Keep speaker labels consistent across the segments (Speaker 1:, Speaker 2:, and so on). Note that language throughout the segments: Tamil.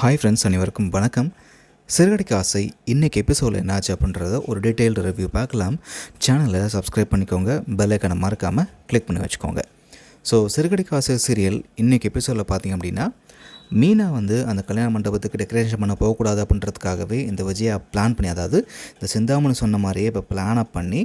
Speaker 1: ஹாய் ஃப்ரெண்ட்ஸ் அனைவருக்கும் வணக்கம். சிறுகடைக்கு ஆசை இன்றைக்கி எபிசோடில் என்ன ஆச்சு அப்படின்றத ஒரு டீட்டெயில்டு ரிவ்யூ பார்க்கலாம். சேனலை சப்ஸ்கிரைப் பண்ணிக்கோங்க பெல்லைக்கனை மறக்காமல் கிளிக் பண்ணி வச்சுக்கோங்க. ஸோ சிறுகடைக்கு ஆசை சீரியல் இன்றைக்கி எபிசோடில் பார்த்தீங்க அப்படின்னா மீனா வந்து அந்த கல்யாண மண்டபத்துக்கு டெக்கரேஷன் பண்ண போகக்கூடாது அப்படின்றதுக்காகவே இந்த விஜயா பிளான் பண்ணி அதாவது இந்த சிந்தாமணி சொன்ன மாதிரியே இப்போ பிளான் பண்ணி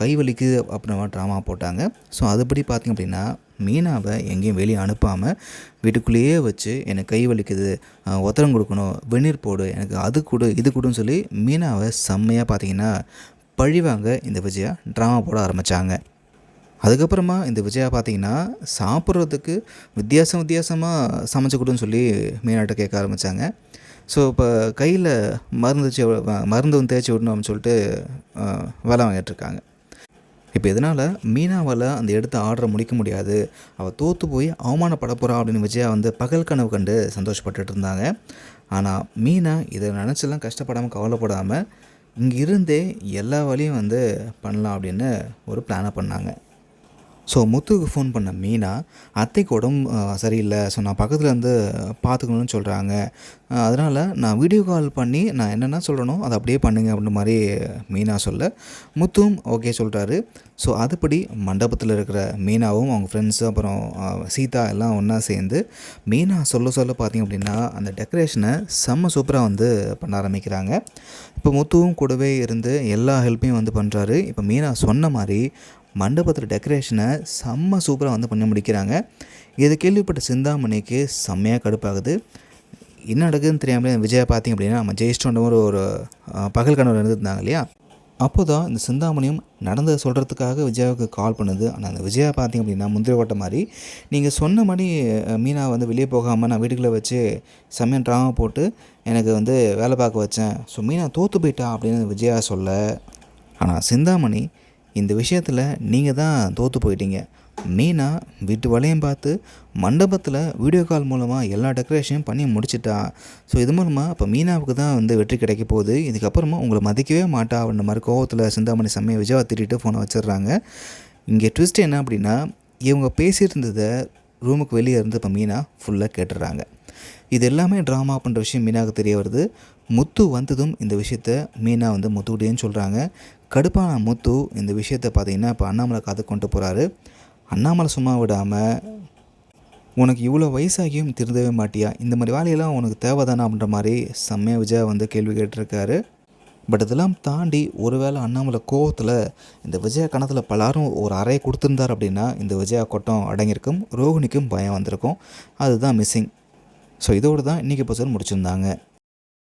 Speaker 1: கைவலிக்கு கை வலிக்கு ட்ராமா போட்டாங்க. ஸோ அதுபடி பார்த்திங்க அப்படின்னா மீனாவை எங்கேயும் வெளியே அனுப்பாமல் வீட்டுக்குள்ளேயே வச்சு எனக்கு கை வலிக்குது அஹ், உத்தரம் கொடுக்கணும் வெந்நீர் போடு எனக்கு அது கொடு இது கொடுன்னு சொல்லி மீனாவை செம்மையாக பார்த்தீங்கன்னா பழிவாங்க இந்த விஜயா ட்ராமா போட ஆரம்பித்தாங்க அதுக்கப்புறமா இந்த விஜயா பார்த்தீங்கன்னா சாப்பிட்றதுக்கு வித்தியாசம் வித்தியாசமாக சமைச்சு கொடுன்னு சொல்லி மீனாட்ட கேட்க ஆரம்பித்தாங்க ஸோ இப்போ கையில் மருந்து மருந்து வந்து தேய்ச்சி விடணும் அப்படின்னு சொல்லிட்டு வேலை வாங்கிட்டு இருக்காங்க. இப்போ இதனால் மீனாவால் அந்த எடுத்த ஆர்டரை முடிக்க முடியாது? அவள் தோற்று போய் அவமானப்பட போகிறா அப்படின்னு விஜயா வந்து பகல் கனவு கண்டு சந்தோஷப்பட்டுட்டு இருந்தாங்க. ஆனால் மீனா இதை நினச்செல்லாம் கஷ்டப்படாமல் கவலைப்படாமல் இங்கே இருந்தே எல்லா வழியும் வந்து பண்ணலாம் அப்படின்னு ஒரு பிளானை பண்ணாங்க. ஸோ முத்துக்கு ஃபோன் பண்ண மீனா அத்தைக்கு உடம்பு சரியில்லை. ஸோ நான் பக்கத்தில் இருந்து பார்த்துக்கணும்னு சொல்கிறாங்க அதனால் நான் வீடியோ கால் பண்ணி நான் என்னென்ன சொல்கிறனோ அதை அப்படியே பண்ணுங்க அப்படின்ற மாதிரி மீனா சொல்ல. முத்துவும் ஓகே சொல்கிறாரு ஸோ அதுபடி மண்டபத்தில் இருக்கிற மீனாவும் அவங்க ஃப்ரெண்ட்ஸு அப்புறம் சீதா எல்லாம் ஒன்றா சேர்ந்து மீனா சொல்ல சொல்ல பார்த்தீங்க அப்படின்னா அந்த டெக்கரேஷனை செம்ம சூப்பராக வந்து பண்ண ஆரம்பிக்கிறாங்க. இப்போ முத்துவும் கூடவே இருந்து எல்லா ஹெல்ப்பையும் வந்து பண்ணுறாரு இப்போ மீனா சொன்ன மாதிரி மண்டபத்தில் டெக்கரேஷனை செம்ம சூப்பராக வந்து பண்ணி முடிக்கிறாங்க. இதை கேள்விப்பட்ட சிந்தாமணிக்கு செம்மையாக கடுப்பாகுது. என்ன நடக்குதுன்னு தெரியாமல் விஜயா பார்த்தீங்க அப்படின்னா நம்ம ஜெயிஷ்டோன்ற ஒரு ஒரு பகல் கனவு இருந்திருந்தாங்க இல்லையா? அப்போ தான் இந்த சிந்தாமணியும் நடந்ததை சொல்கிறதுக்காக விஜயாவுக்கு கால் பண்ணுது. ஆனால் அந்த விஜயா பார்த்தீங்க அப்படின்னா முந்திரி ஓட்ட மாதிரி. நீங்கள் சொன்ன மாதிரி மீனா வந்து வெளியே போகாமல் நான் வீட்டுக்குள்ளே வச்சு செம்மையாக ட்ராமா போட்டு எனக்கு வந்து வேலை பார்க்க வச்சேன். ஸோ மீனா தோற்று போயிட்டா அப்படின்னு விஜயா சொல்ல. ஆனால் சிந்தாமணி இந்த விஷயத்தில் நீங்கள் தான் தோற்று போயிட்டீங்க. மீனா வீட்டு வலையும் பார்த்து மண்டபத்தில் வீடியோ கால் மூலமாக எல்லா டெக்கரேஷனும் பண்ணி முடிச்சிட்டா. ஸோ இது மூலமாக இப்போ மீனாவுக்கு தான் வந்து வெற்றி கிடைக்க போகுது. இதுக்கப்புறமா உங்களை மதிக்கவே மாட்டா அப்படின்ற மாதிரி கோவத்தில் சிந்தாமணி செம்மையை விஜயாவை திட்டிட்டு ஃபோனை வச்சிடுறாங்க. இங்கே ட்விஸ்ட் என்ன அப்படின்னா இவங்க பேசியிருந்ததை ரூமுக்கு வெளியே இருந்து இப்போ மீனா ஃபுல்லாக கேட்டுடுறாங்க. இது எல்லாமே ட்ராமா பண்ணுற விஷயம் மீனாவுக்கு தெரிய வருது. முத்து வந்ததும் இந்த விஷயத்த மீனா வந்து முத்துக்கிட்டேன்னு சொல்கிறாங்க கடுப்பான முத்து இந்த விஷயத்த பார்த்தீங்கன்னா இப்போ அண்ணாமலை காது கொண்டு போகிறாரு அண்ணாமலை சும்மா விடாமல் உனக்கு இவ்வளோ வயசாகியும் திருந்தவே மாட்டியா? இந்த மாதிரி வேலையெல்லாம் உனக்கு தேவைதானா? அப்படின்ற மாதிரி செம்மையாக விஜயா வந்து கேள்வி கேட்டிருக்காரு. பட் இதெல்லாம் தாண்டி ஒருவேளை அண்ணாமலை கோவத்தில் இந்த விஜயா கணத்தில் பலரும் ஒரு அறையை கொடுத்துருந்தார் அப்படின்னா இந்த விஜயா கொட்டம் அடங்கியிருக்கும் ரோஹிணிக்கும் பயம் வந்திருக்கும். அதுதான் மிஸ்ஸிங் ஸோ இதோடு தான் இன்றைக்கி எபிசோட் முடிச்சிருந்தாங்க.